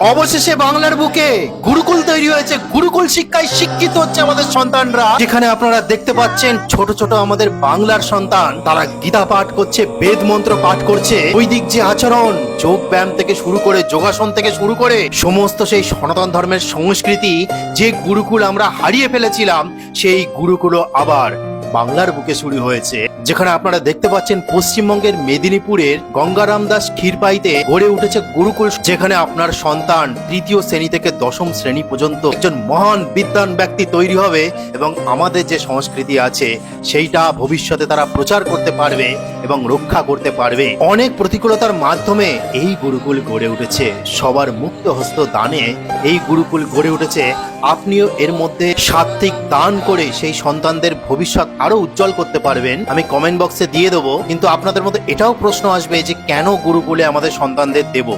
অবশেষে বাংলার বুকে গুরুকুল তৈরি হয়েছে। গুরুকুল শিক্ষায় শিক্ষিত হচ্ছে আমাদের সন্তানরা। যেখানে আপনারা দেখতে পাচ্ছেন, ছোট ছোট আমাদের বাংলার সন্তান, তারা গীতা পাঠ করছে, বেদ মন্ত্র পাঠ করছে। বৈদিক যে আচরণ, যোগ ব্যায়াম থেকে শুরু করে, যোগাসন থেকে শুরু করে, সমস্ত সেই সনাতন ধর্মের সংস্কৃতি, যে গুরুকুল আমরা হারিয়ে ফেলেছিলাম, সেই গুরুকুলও আবার বাংলার বুকে শুরু হয়েছে, যেখানে আপনারা দেখতে পাচ্ছেন পশ্চিমবঙ্গের মেদিনীপুরের গঙ্গারাম দাস ক্ষীরপাইতে গড়ে উঠেছে গুরুকুল, যেখানে আপনার সন্তান তৃতীয় শ্রেণি থেকে দশম শ্রেণি পর্যন্ত একজন মহান বিদ্যান ব্যক্তি তৈরি হবে এবং আমাদের যে সংস্কৃতি আছে, সেইটা ভবিষ্যতে তারা প্রচার করতে পারবে। এবং রক্ষা করতে পারবে। অনেক প্রতিকূলতার মাধ্যমে এই গুরুকুল গড়ে উঠেছে। সবার মুক্ত হস্ত দানে এই গুরুকুল গড়ে উঠেছে। আপনিও এর মধ্যে সাত্বিক দান করে সেই সন্তানদের ভবিষ্যৎ আরও উজ্জ্বল করতে পারবেন। আমি কমেন্ট বক্সে দিয়ে দেবো। কিন্তু আপনাদের মধ্যে এটাও প্রশ্ন আসবে যে কেন গুরুকুলে আমাদের সন্তানদের দেব?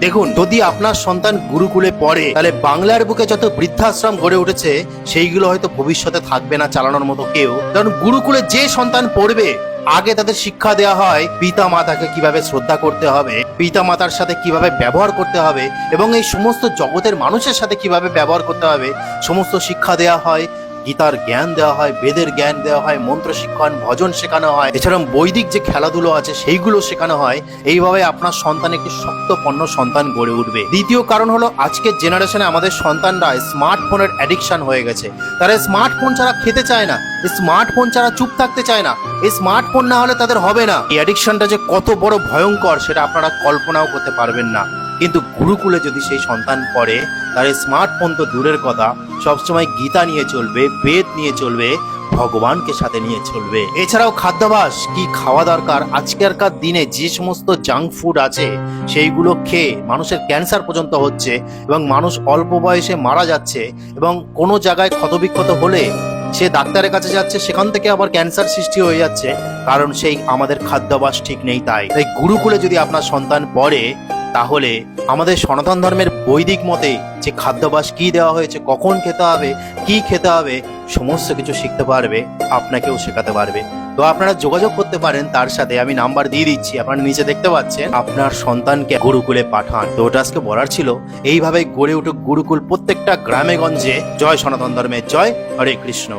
দেখুন, যদি আপনার সন্তান গুরুকুলে পড়ে, তাহলে বাংলার বুকে যত বৃদ্ধাশ্রম গড়ে উঠেছে, সেইগুলো হয়তো ভবিষ্যতে থাকবে না চালানোর মতো কেউ। কারণ গুরুকুলে যে সন্তান পড়বে আগে তাদের শিক্ষা দেওয়া হয় পিতা মাতাকে কীভাবে শ্রদ্ধা করতে হবে পিতা মাতার সাথে কীভাবে ব্যবহার করতে হবে এবং এই সমস্ত জগতের মানুষের সাথে কীভাবে ব্যবহার করতে হবে, সমস্ত শিক্ষা দেওয়া হয় গীতার জ্ঞান দেওয়া হয়, বেদের জ্ঞান দেওয়া হয়, মন্ত্র শিক্ষণ, ভজন শেখানো হয়। এছাড়াও বৈদিক যে খেলাধুলো আছে, সেইগুলো শেখানো হয়। এইভাবে আপনার সন্তান একটি শক্তপন্ন সন্তান গড়ে উঠবে। দ্বিতীয় কারণ হলো, আজকের জেনারেশনে আমাদের সন্তানরা স্মার্টফোনের অ্যাডিকশন হয়ে গেছে। তারা স্মার্টফোন ছাড়া খেতে চায় না। স্মার্টফোন ছাড়া চুপ থাকতে চায় না। এই স্মার্টফোন না হলে তাদের হবে না। এই অ্যাডিকশনটা যে কত বড় ভয়ঙ্কর, সেটা আপনারা কল্পনাও করতে পারবেন না। কিন্তু গুরুকুলে যদি সেই সন্তান পড়ে তার স্মার্টফোন তো দূরের কথা। সবসময় গীতা নিয়ে চলবে, বেদ নিয়ে চলবে, ভগবানকে সাথে নিয়ে চলবে। এছাড়াও খাদ্যাভাস, কি খাওয়া দরকার? আজকেরকার দিনে যে সমস্ত জাঙ্ক ফুড আছে, সেইগুলো খেয়ে মানুষের ক্যান্সার পর্যন্ত হচ্ছে এবং মানুষ অল্প বয়সে মারা যাচ্ছে এবং কোনো জায়গায় ক্ষতবিক্ষত হলে সে ডাক্তারের কাছে যাচ্ছে, সেখান থেকে আবার ক্যান্সার সৃষ্টি হয়ে যাচ্ছে। কারণ সেই আমাদের খাদ্যাভাস ঠিক নেই তাই। তাই গুরুকুলে যদি আপনার সন্তান পড়ে তাহলে আমাদের সনাতন ধর্মের বৈদিক মতে যে খাদ্যাভাস কি দেওয়া হয়েছে, কখন খেতে হবে, কি খেতে হবে, সমস্ত কিছু শিখতে পারবে, আপনাকেও শেখাতে পারবে। তো আপনারা যোগাযোগ করতে পারেন, তার সাথে আমি নাম্বার দিয়ে দিচ্ছি, আপনারা নিচে দেখতে পাচ্ছেন, আপনার সন্তানকে গুরুকুলে পাঠান। তো ওটা আজকে বলার ছিল এইভাবে গড়ে উঠুক গুরুকুল প্রত্যেকটা গ্রামে গঞ্জে। জয় সনাতন ধর্মের জয় হরে কৃষ্ণ।